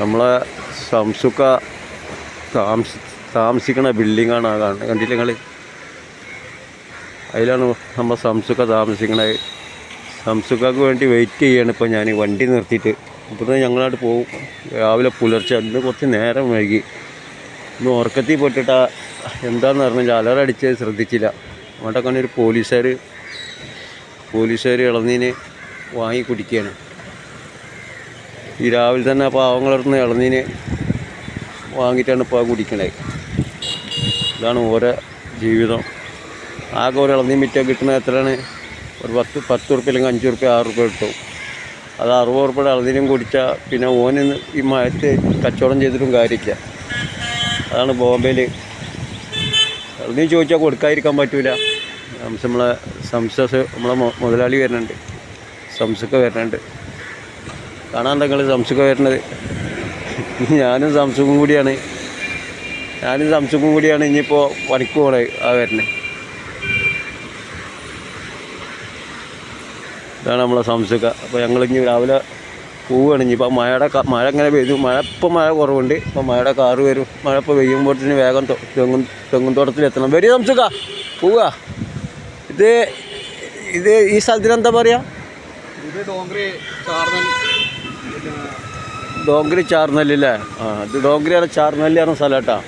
നമ്മളെ സംസുക്ക താമസി താമസിക്കണ ബിൽഡിങ്ങാണ് ആ കാണുന്നത് കണ്ടില്ല നിങ്ങൾ അതിലാണ് നമ്മൾ സംസുക്ക താമസിക്കണത് സംസുക്കക്ക് വേണ്ടി വെയിറ്റ് ചെയ്യാണ് ഇപ്പോൾ ഞാൻ വണ്ടി നിർത്തിയിട്ട്. ഇവിടുന്ന് ഞങ്ങളായിട്ട് പോകും രാവിലെ പുലർച്ചെ. അന്ന് കുറച്ച് നേരം വൈകി. ഇന്ന് ഉറക്കത്തിൽ പോയിട്ടാ എന്താണെന്ന് പറഞ്ഞില്ല അലറടിച്ച് ശ്രദ്ധിച്ചില്ല. അങ്ങോട്ടൊക്കെ ഒരു പോലീസുകാർ പോലീസുകാർ ഇളന്നീന് വാങ്ങി കുടിക്കുകയാണ് ഈ രാവിലെ തന്നെ ആ പാവങ്ങളടുത്ത് ഇളനീന് വാങ്ങിയിട്ടാണ് ഇപ്പോൾ കുടിക്കണേ. ഇതാണ് ഓരോ ജീവിതം. ആകെ ഒരു ഇളനീൻ മിറ്റ കിട്ടുന്ന എത്രയാണ്? ഒരു പത്ത് പത്ത് ഉറുപ്പ്യ അല്ലെങ്കിൽ അഞ്ച് ഉറുപ്പ്യ ആറ് ഉറുപ്പ്യ കിട്ടും. അത് അറുപത് ഉറുപ്പ്യയുടെ ഇളനീനും കുടിച്ചാൽ പിന്നെ ഓന് ഈ മയത്ത് കച്ചവടം ചെയ്തിട്ടും കാര്യമില്ല. അതാണ് ബോംബെയിൽ ഇളനീ ചോദിച്ചാൽ കൊടുക്കാതിരിക്കാൻ പറ്റില്ല നമ്മളെ സംസസ് നമ്മളെ മുതലാളി വരുന്നുണ്ട്. സംസൊക്കെ വരുന്നുണ്ട്. കാണാൻ നിങ്ങൾ സംസുഖം വരുന്നത്. ഞാനും സംസുഖും കൂടിയാണ്. ഞാനും സംസുഖും കൂടിയാണ് ഇനിയിപ്പോൾ പണിക്ക് പോണത് ആ വരുന്നത് ഇതാണ് നമ്മളെ സംസുഖ അപ്പോൾ ഞങ്ങൾ ഇനി രാവിലെ പോവുകയാണ്. ഇനിയിപ്പോൾ മഴയുടെ മഴ ഇങ്ങനെ പെയ്തു. മഴ ഇപ്പോൾ മഴ കുറവുണ്ട്. ഇപ്പോൾ മഴയുടെ കാറ് വരും. മഴ ഇപ്പോൾ പെയ്യുമ്പോഴത്തേന് വേഗം തെങ്ങും എത്തണം. വരി സംസുഖ പോവുക. ഇത് ഇത് ഈ സ്ഥലത്തിന് എന്താ പറയുക ഇത് ഡോങ്ക്രി ചാർന്നൽ ഡോങ്കരി ചാർനല്ലേ ആ ഇത് ഡോങ്കരിയാണ് ചാർനെല്ലി പറഞ്ഞ സ്ഥലം കേട്ടോ.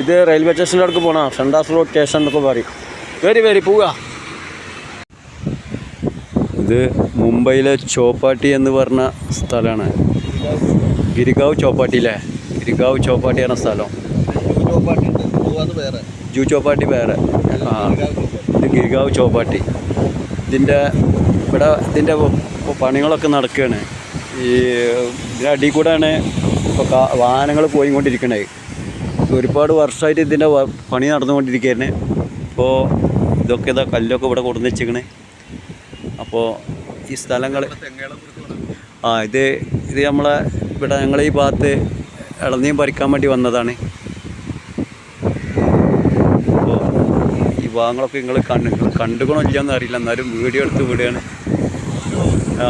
ഇത് റെയിൽവേ സ്റ്റേഷന്റെ അടുക്ക് പോകണം ഫ്രണ്ടാസ് റോഡ് സ്റ്റേഷൻ എന്നൊക്കെ പറയും വരി വരി പോവുക. ഇത് മുംബൈയിലെ ചോപ്പാട്ടി എന്ന് പറഞ്ഞ സ്ഥലമാണ്. ഗിരിഗാവ് ചോപ്പാട്ടി അല്ലേ? ഗിരിഗാവ് ചോപ്പാട്ടി എന്ന സ്ഥലം. ജൂ ചോപ്പാട്ടി വേറെ. ആ ഇത് ഗിരിഗാവ് ചോപ്പാട്ടി. ഇതിന്റെ ഇവിടെ ഇതിന്റെ പണികളൊക്കെ നടക്കുകയാണ്. ഈ ഇതിനടി കൂടെയാണ് ഇപ്പോൾ വാഹനങ്ങൾ പോയിക്കൊണ്ടിരിക്കുന്നത് ഒരുപാട് വർഷമായിട്ട് ഇതിന്റെ പണി നടന്നുകൊണ്ടിരിക്കുകയാണ് ഇപ്പോൾ ഇതൊക്കെ ഇതാ കല്ലൊക്കെ ഇവിടെ കൊടുന്ന് വെച്ചിരിക്കണേ അപ്പോൾ ഈ സ്ഥലങ്ങൾ ആ ഇത് ഇത് നമ്മളെ ഇവിടെ ഞങ്ങളെ ഈ ഭാഗത്ത് ഇളനീം പറിക്കാൻ വേണ്ടി വന്നതാണ്. അപ്പോൾ ഈ ഭാഗങ്ങളൊക്കെ നിങ്ങൾ കണ്ടു കണ്ടുകണോ എന്നറിയില്ല എന്നാലും വീഡിയോ എടുത്ത് വിടുകയാണ്. ആ.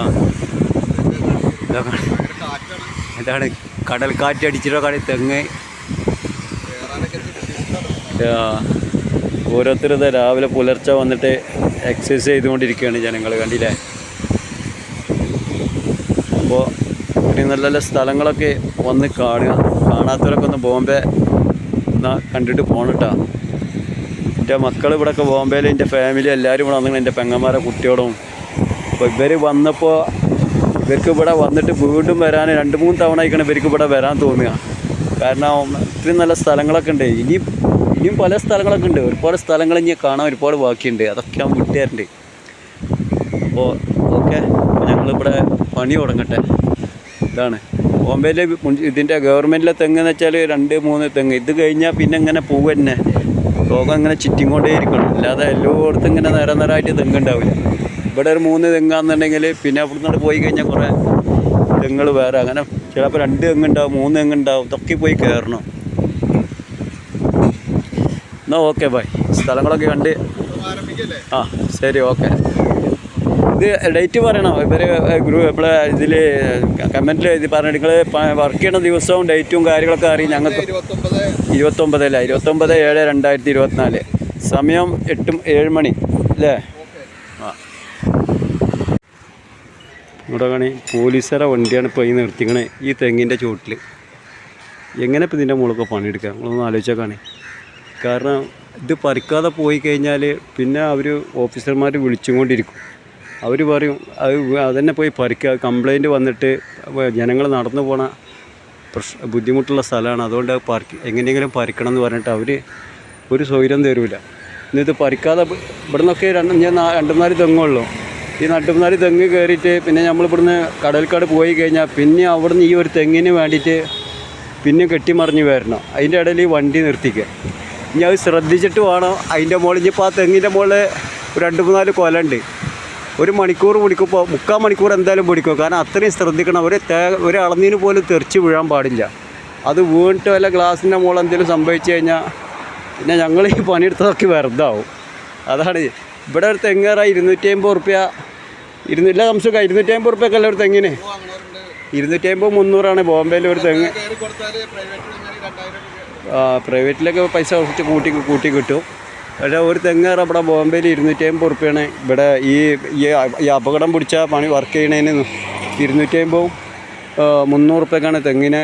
ഇതാ കടൽ കാറ്റ് ഇതാണ് കടൽക്കാറ്റ് അടിച്ചിട്ടോ കട തെങ്ങ്? ഓരോരുത്തരും രാവിലെ പുലർച്ചെ വന്നിട്ട് എക്സസൈസ് ചെയ്തുകൊണ്ടിരിക്കുകയാണ് ജനങ്ങൾ കണ്ടില്ലേ? അപ്പോൾ ഇനി നല്ല നല്ല സ്ഥലങ്ങളൊക്കെ വന്ന് കാണുക. കാണാത്തവരൊക്കെ ഒന്ന് ബോംബെ എന്നാൽ കണ്ടിട്ട് പോകണട്ടാ എന്റെ മക്കൾ ഇവിടെയൊക്കെ ബോംബെയിൽ എന്റെ ഫാമിലി എല്ലാവരും ഇവിടെ വന്നിങ്ങനെ എന്റെ പെങ്ങന്മാരെ കുട്ടികളും. അപ്പോൾ ഇവർ വന്നപ്പോൾ ഇവർക്ക് ഇവിടെ വന്നിട്ട് വീണ്ടും വരാൻ രണ്ട് മൂന്ന് തവണ ആയിക്കണം ഇവർക്ക് ഇവിടെ വരാൻ തോന്നുക. കാരണം ഇത്രയും നല്ല സ്ഥലങ്ങളൊക്കെ ഉണ്ട്. ഇനി ഇനിയും പല സ്ഥലങ്ങളൊക്കെ ഉണ്ട്. ഒരുപാട് സ്ഥലങ്ങൾ ഇനി കാണാൻ ഒരുപാട് ബാക്കിയുണ്ട്. അതൊക്കെ ഞാൻ വിട്ടുകാരുണ്ട് അപ്പോൾ ഓക്കെ ഞങ്ങളിവിടെ പണി തുടങ്ങട്ടെ. ഇതാണ്. ബോംബെയിലെ ഇതിന്റെ ഗവൺമെന്റിലെ തെങ്ങ് എന്ന് വെച്ചാൽ രണ്ട് മൂന്ന് തെങ്ങ്. ഇത് കഴിഞ്ഞാൽ പിന്നെ ഇങ്ങനെ പൂവ് തന്നെ. ലോകം ഇങ്ങനെ ചുറ്റിക്കൊണ്ടേ ഇരിക്കണം അല്ലാതെ എല്ലായിടത്തും ഇങ്ങനെ നിര നേരമായിട്ട് തെങ്ങ് ഉണ്ടാവില്ല. ഇവിടെ ഒരു മൂന്ന് തെങ്ങാന്നുണ്ടെങ്കിൽ പിന്നെ അവിടുന്ന് പോയി കഴിഞ്ഞാൽ കുറേ തെങ്ങുകൾ വേറെ. അങ്ങനെ ചിലപ്പോൾ രണ്ട് തെങ്ങുണ്ടാവും മൂന്ന് തെങ്ങുണ്ടാവും ഇതൊക്കെ പോയി കയറണം എന്നാ ഓക്കെ ബൈ. സ്ഥലങ്ങളൊക്കെ കണ്ട്. ആ ശരി ഓക്കെ. ഇത് ഡേറ്റ് പറയണോ? ഇവർ ഗ്രൂപ്പ് നമ്മളെ ഇതിൽ കമന്റിൽ എഴുതി പറഞ്ഞു നിങ്ങൾ വർക്ക് ചെയ്യണ ദിവസവും ഡേറ്റും കാര്യങ്ങളൊക്കെ അറിയും ഞങ്ങൾക്ക്. ഇരുപത്തൊമ്പത് ഇരുപത്തൊമ്പതല്ല ഇരുപത്തൊമ്പത് ഏഴ് രണ്ടായിരത്തി ഇരുപത്തിനാല്. സമയം എട്ടും ഏഴ് മണി അല്ലേ ഓക്കെ ആ ഇവിടെ കാണി പോലീസുകാരെ വണ്ടിയാണ് ഇപ്പോൾ ഈ നിർത്തിക്കണേ ഈ തെങ്ങിന്റെ ചുവട്ടിൽ എങ്ങനെ ഇപ്പോൾ ഇതിന്റെ മുകളൊക്കെ പണിയെടുക്കുക? നിങ്ങളൊന്ന് ആലോചിച്ചേക്കാണേ കാരണം ഇത് പറിക്കാതെ പോയി കഴിഞ്ഞാൽ പിന്നെ അവർ ഓഫീസർമാർ വിളിച്ചും കൊണ്ടിരിക്കും അവർ പറയും അത് അതന്നെ പോയി പറിക്കുക കംപ്ലൈന്റ് വന്നിട്ട് ജനങ്ങൾ നടന്നു പോണ പ്രശ്ന ബുദ്ധിമുട്ടുള്ള സ്ഥലമാണ്. അതുകൊണ്ട് പറിക്ക് എങ്ങനെയെങ്കിലും പറിക്കണം എന്ന് പറഞ്ഞിട്ട് അവർ ഒരു സൗകര്യം തരൂല. ഇന്നിത് പറിക്കാതെ ഇവിടെ നിന്നൊക്കെ രണ്ട് ഞാൻ രണ്ട് മൂന്നാൽ തെങ്ങുള്ളൂ ഈ രണ്ട് മൂന്നാൽ തെങ്ങ് കയറിയിട്ട് പിന്നെ നമ്മൾ ഇവിടുന്ന് കടൽക്കാട് പോയി കഴിഞ്ഞാൽ പിന്നെ അവിടുന്ന് ഈ ഒരു തെങ്ങിന് വേണ്ടിയിട്ട് പിന്നെ കെട്ടിമറിഞ്ഞ് വരണം. അതിന്റെ ഇടയിൽ ഈ വണ്ടി നിർത്തിക്കുക. ഇനി അത് ശ്രദ്ധിച്ചിട്ട് വേണം അതിന്റെ മുകളിൽ ഇനിയിപ്പോൾ ആ തെങ്ങിന്റെ മുകളിൽ രണ്ട് മൂന്നാൽ കൊലുണ്ട്. ഒരു മണിക്കൂർ പിടിക്കുമ്പോൾ മുക്കാൽ മണിക്കൂർ എന്തായാലും പിടിക്കും. കാരണം അത്രയും ശ്രദ്ധിക്കണം. ഒരു തേ ഒരു അളന്നീന് പോലും തെറിച്ച് വീഴാൻ പാടില്ല. അത് വീണിട്ട് വല്ല ഗ്ലാസിന്റെ മുകളിൽ എന്തെങ്കിലും സംഭവിച്ചു കഴിഞ്ഞാൽ പിന്നെ ഞങ്ങൾ ഈ പണിയെടുത്തതൊക്കെ വെറുതാവും. അതാണ് ഇവിടെ ഒരു തെങ്ങേറ ഇരുന്നൂറ്റി അമ്പത് റുപ്യ ഇരുന്നില്ല സംശയം ഇരുന്നൂറ്റി അമ്പത് റുപ്യൊക്കെ അല്ല ഒരു തെങ്ങിന്? ഇരുന്നൂറ്റി അമ്പത് മുന്നൂറാണ്. ബോംബെയിൽ ഒരു തെങ്ങ്. ആ പ്രൈവറ്റിലൊക്കെ പൈസ കുറച്ച് കൂട്ടി കൂട്ടി കിട്ടും. പക്ഷേ ഒരു തെങ്ങ് ഇവിടെ ബോംബെയിൽ ഇരുന്നൂറ്റി അമ്പത് റുപ്യാണ് ഇവിടെ ഈ ഈ അപകടം പിടിച്ച പണി വർക്ക് ചെയ്യണതിന് ഇരുന്നൂറ്റി അമ്പതും മുന്നൂറ് റുപ്യക്കാണ് തെങ്ങിന്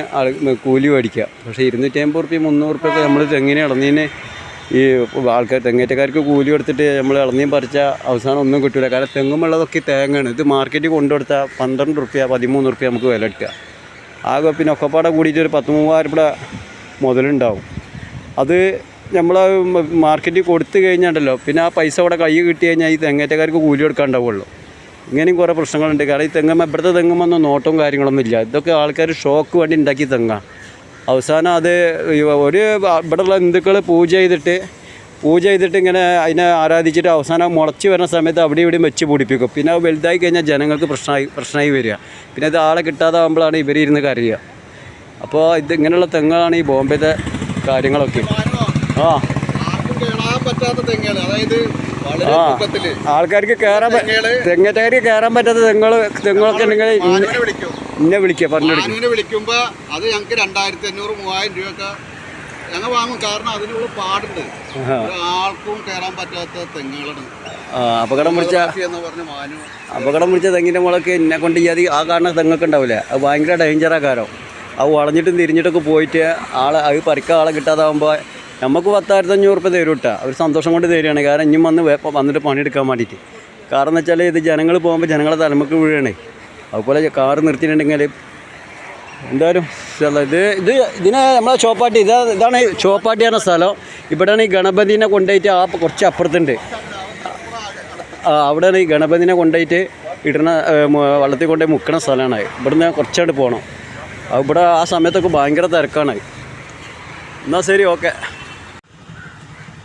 കൂലി മേടിക്കുക. പക്ഷേ ഇരുന്നൂറ്റി അമ്പത് റുപ്യ മുന്നൂറ് റുപ്യൊക്കെ നമ്മൾ തെങ്ങിനെ ഇളനീന് ഈ ആൾക്കാർ തെങ്ങേറ്റക്കാർക്ക് കൂലി കൊടുത്തിട്ട് നമ്മൾ ഇളനീം പറിച്ചാൽ അവസാനം ഒന്നും കിട്ടില്ല കാരണം തെങ്ങുമുള്ളതൊക്കെ തേങ്ങയാണ്. ഇത് മാർക്കറ്റിൽ കൊണ്ടുകൊടുത്താൽ പന്ത്രണ്ട് റുപ്യ പതിമൂന്ന് റുപ്യ നമുക്ക് വില കിട്ടുക. ആകെ പിന്നെ ഒക്കെപ്പാടെ കൂടിയിട്ട് ഒരു പത്ത് മൂവായിരം രൂപ മുതലുണ്ടാവും. അത് നമ്മൾ മാർക്കറ്റിൽ കൊടുത്തു കഴിഞ്ഞാണ്ടല്ലോ പിന്നെ ആ പൈസ അവിടെ കൈ കിട്ടി കഴിഞ്ഞാൽ ഈ തെങ്ങേറ്റക്കാർക്ക് കൂലി കൊടുക്കാണ്ടാവുള്ളൂ. ഇങ്ങനെയും കുറേ പ്രശ്നങ്ങളുണ്ട്. കാരണം ഈ തെങ്ങമ്മ ഇവിടുത്തെ തെങ്ങുമൊന്നും നോട്ടവും കാര്യങ്ങളൊന്നും ഇല്ല. ഇതൊക്കെ ആൾക്കാർ ഷോക്ക് വേണ്ടി ഉണ്ടാക്കി തെങ്ങാണ് അവസാനം അത് ഒരു ഇവിടെയുള്ള ഹിന്ദുക്കൾ പൂജ ചെയ്തിട്ട് പൂജ ചെയ്തിട്ട് ഇങ്ങനെ അതിനെ ആരാധിച്ചിട്ട് അവസാനം മുളച്ച് വരുന്ന സമയത്ത് അവിടെ ഇവിടെയും വെച്ച് പൂടിപ്പിക്കും. പിന്നെ അത് വലുതായി കഴിഞ്ഞാൽ ജനങ്ങൾക്ക് പ്രശ്നമായി പ്രശ്നമായി വരിക. പിന്നെ ഇത് ആളെ കിട്ടാതാകുമ്പോഴാണ് ഇവരിരുന്ന് കരയുക. അപ്പോൾ ഇത് ഇങ്ങനെയുള്ള തെങ്ങുകളാണ് ഈ ബോംബെത്തെ കാര്യങ്ങളൊക്കെ. ആ. തെങ്ങുകൾ. ആൾക്കാർക്ക് കയറാൻ തെങ്ങേറ്റക്കാർക്ക് കയറാൻ പറ്റാത്ത തെങ്ങൾ തെങ്ങുകളൊക്കെ ഉണ്ടെങ്കിൽ ഇന്നെ വിളിക്കുക പറഞ്ഞു അങ്ങനെ വിളിക്കുമ്പോൾ വിളിക്കുമ്പോ അത് ഞങ്ങൾക്ക് രണ്ടായിരത്തി അഞ്ഞൂറ് മൂവായിരം രൂപയൊക്കെ ഞങ്ങൾ വാങ്ങും. കാരണം അതിനുള്ള പാടുണ്ട്. ആൾക്കും കയറാൻ പറ്റാത്ത തെങ്ങുകളാണ്. അപകടം പിടിച്ച എന്ന് അപകടം പിടിച്ച തെങ്ങിന്റെ മുളക്ക് എന്നെ കൊണ്ട് ഈ ആ കാണുന്ന തെങ്ങൊക്കെ ഉണ്ടാവില്ല അത് ഭയങ്കര ഡേഞ്ചറാ കാരണം. അത് വളഞ്ഞിട്ടും തിരിഞ്ഞിട്ടൊക്കെ പോയിട്ട് ആളെ അത് പറിക്കാൻ ആളെ കിട്ടാതാകുമ്പോൾ നമുക്ക് പത്തായിരത്തി അഞ്ഞൂറ് റുപ്യ തരും കേട്ടോ അവർ സന്തോഷം കൊണ്ട് തരികയാണ് കാരണം ഇനിയും വന്ന് വന്നിട്ട് പണിയെടുക്കാൻ വേണ്ടിയിട്ട് കാരണം എന്ന് വെച്ചാൽ ഇത് ജനങ്ങൾ പോകുമ്പോൾ ജനങ്ങളെ തലമുക്ക് വീഴണേ. അതുപോലെ കാറ് നിർത്തിയിട്ടുണ്ടെങ്കിൽ എന്തായാലും ഇത് ഇത് ഇതിനെ നമ്മളെ ചോപ്പാട്ടി ഇതാ ഇതാണ് ചോപ്പാട്ടി എന്ന സ്ഥലം. ഇവിടെയാണ് ഈ ഗണപതിനെ കൊണ്ടുപോയിട്ട് ആ കുറച്ച് അപ്പുറത്തുണ്ട്. ആ, അവിടെയാണ് ഈ ഗണപതിനെ കൊണ്ടുപോയിട്ട് മ- വള്ളത്തിൽ കൊണ്ടുപോയി മുക്കണ സ്ഥലമാണ്. ഇവിടുന്ന് കുറച്ചായിട്ട് പോകണം ഇവിടെ ആ സമയത്തൊക്കെ ഭയങ്കര തിരക്കാണ്. എന്നാൽ ശരി ഓക്കെ.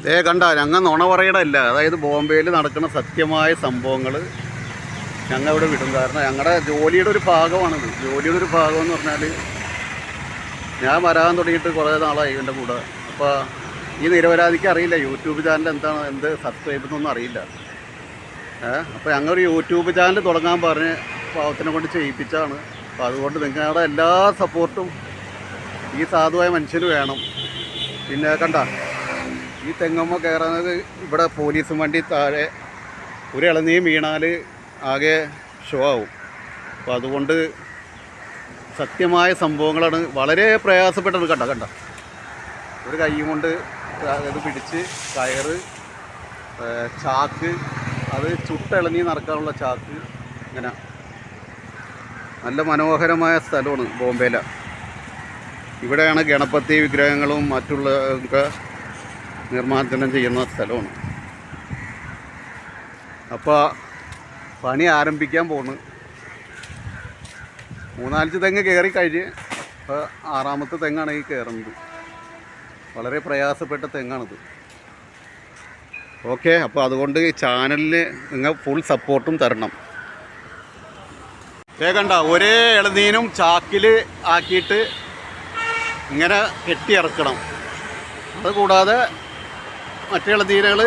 ഏ കണ്ട ഞങ്ങൾ നുണ പറയണമല്ല അതായത് ബോംബെയിൽ നടക്കുന്ന സത്യമായ സംഭവങ്ങൾ ഞങ്ങൾ ഇവിടെ വിടും. കാരണം ഞങ്ങളുടെ ജോലിയുടെ ഒരു ഭാഗമാണിത്. ജോലിയുടെ ഒരു ഭാഗം എന്ന് പറഞ്ഞാൽ ഞാൻ വരാൻ തുടങ്ങിയിട്ട് കുറേ നാളായി എന്റെ കൂടെ. അപ്പോൾ ഈ നിരപരാധിക്ക് അറിയില്ല. യൂട്യൂബ് ചാനൽ എന്താണ് എന്ത് സബ്സ്ക്രൈബ് എന്നൊന്നും അറിയില്ല. അപ്പോൾ ഞങ്ങളൊരു യൂട്യൂബ് ചാനൽ തുടങ്ങാൻ പറഞ്ഞ് പാവത്തിനെ കൊണ്ട് ചെയ്യിപ്പിച്ചാണ്. അപ്പോൾ അതുകൊണ്ട് നിങ്ങളുടെ എല്ലാ സപ്പോർട്ടും ഈ സാധുവായ മനുഷ്യന് വേണം. പിന്നെ കണ്ട ഈ തെങ്ങമ്മ കയറുന്നത് ഇവിടെ പോലീസും വണ്ടി താഴെ ഒരു ഇളനീ വീണാൽ ആകെ ഷോ ആവും. അപ്പോൾ അതുകൊണ്ട് സത്യമായ സംഭവങ്ങളാണ് വളരെ പ്രയാസപ്പെട്ടത് കണ്ട കണ്ട? ഒരു കൈ കൊണ്ട് അത് പിടിച്ച് കയറ് ചാക്ക് അത് ചുട്ടിളനീ നടക്കാനുള്ള ചാക്ക് ഇങ്ങനെ. നല്ല മനോഹരമായ സ്ഥലമാണ് ബോംബെയില. ഇവിടെയാണ് ഗണപതി വിഗ്രഹങ്ങളും മറ്റുള്ള നിർമ്മാർജനം ചെയ്യുന്ന സ്ഥലമാണ്. അപ്പോൾ പണി ആരംഭിക്കാൻ പോകുന്നു മൂന്നാലഞ്ച് തെങ്ങ് കയറി കഴിഞ്ഞ് ഇപ്പോൾ ആറാമത്തെ തെങ്ങാണ് ഈ കയറുന്നത് വളരെ പ്രയാസപ്പെട്ട തെങ്ങാണിത്. ഓക്കെ അപ്പോൾ അതുകൊണ്ട് ഈ ചാനലിന് നിങ്ങൾ ഫുൾ സപ്പോർട്ടും തരണം. കേൾക്കണ്ട ഒരേ ഇളനീനും ചാക്കിൽ ആക്കിയിട്ട് ഇങ്ങനെ കെട്ടിയിറക്കണം. അതുകൂടാതെ മറ്റേ ഇളനീനകൾ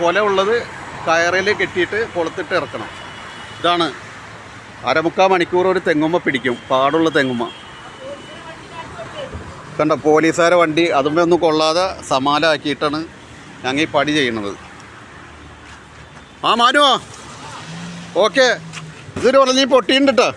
കൊല ഉള്ളത് കയറിൽ കെട്ടിയിട്ട് കൊളുത്തിട്ട് ഇറക്കണം. ഇതാണ് അരമുക്കാൽ മണിക്കൂർ ഒരു തെങ്ങുമ്മ പിടിക്കും. പാടുള്ള തെങ്ങുമ്മ. കണ്ട പോലീസുകാരെ വണ്ടി അതുമേ ഒന്നും കൊള്ളാതെ സമാലാക്കിയിട്ടാണ് ഞങ്ങൾ ഈ പണി ചെയ്യുന്നത്. ആ മാനുവാ? ഓക്കെ. ഇതൊരു ഉടനെ പൊട്ടിയിട്ടുണ്ട് കേട്ടോ